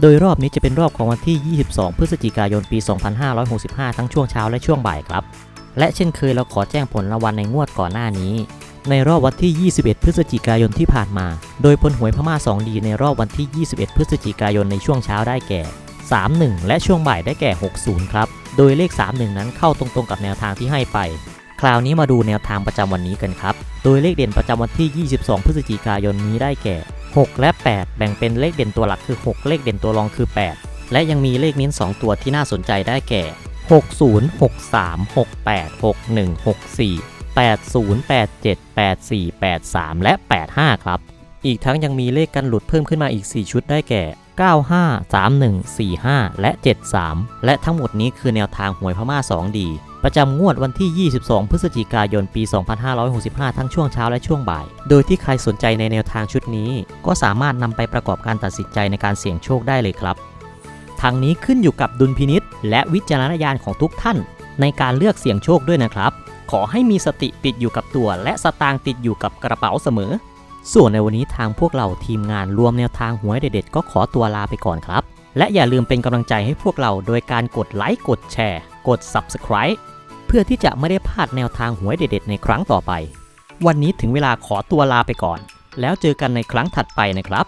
โดยรอบนี้จะเป็นรอบของวันที่ 22 พฤศจิกายนปี 2565 ทั้งช่วงเช้าและช่วงบ่ายครับ และเช่นเคยเราขอแจ้งผลรางวัลในงวดก่อนหน้านี้ ในรอบวันที่ 21 พฤศจิกายนที่ผ่านมา โดยผลหวยพม่า 2 ดีในรอบวันที่ 21 พฤศจิกายนในช่วงเช้าได้แก่ 31 และช่วงบ่ายได้แก่ 60 ครับ โดยเลข 31 นั้นเข้าตรงๆกับแนวทางที่ให้ไป คราวนี้มาดูแนวทางประจำวันนี้กันครับ โดยเลขเด่นประจำวันที่ 22 พฤศจิกายนนี้ได้แก่ 6 และ 8 แบ่งเป็นเลขเด่นตัวหลักคือ 6 เลขเด่นตัวรองคือ 8 และยังมีเลขเน้น 2 ตัวที่น่าสนใจได้แก่ 60 63 68 61 64 80 87 84 83 และ 85 ครับ อีกทั้งยังมีเลขกันหลุดเพิ่มขึ้นมาอีก 4 ชุดได้แก่ 95 31 45 และ 73 และทั้งหมดนี้คือแนวทางหวยพม่า2ดีประจำงวดวันที่ 22 พฤศจิกายน ปี 2565 ทั้งช่วงเช้าและช่วงบ่าย โดยที่ใครสนใจในแนวทางชุดนี้ ก็สามารถนำไปประกอบการตัดสินใจในการเสี่ยงโชคได้เลยครับ ทางนี้ขึ้นอยู่กับดุลพินิษและวิจารณญาณของทุกท่าน ในการเลือกเสี่ยงโชคด้วยนะครับ ขอให้มีสติติดอยู่กับตัว และสตางค์ติดอยู่กับกระเป๋าเสมอ ส่วนในวันนี้ทางพวกเราทีมงานรวมแนวทางหวยเด็ดๆ ก็ขอตัวลาไปก่อนครับ และอย่าลืมเป็นกำลังใจให้พวกเราโดยการกดไลค์กดแชร์ กด Subscribe เพื่อที่จะไม่ได้พลาดแนวทางหวยเด็ด ๆ ในครั้งต่อไป วันนี้ถึงเวลาขอตัวลาไปก่อน แล้วเจอกันในครั้งถัดไปนะครับ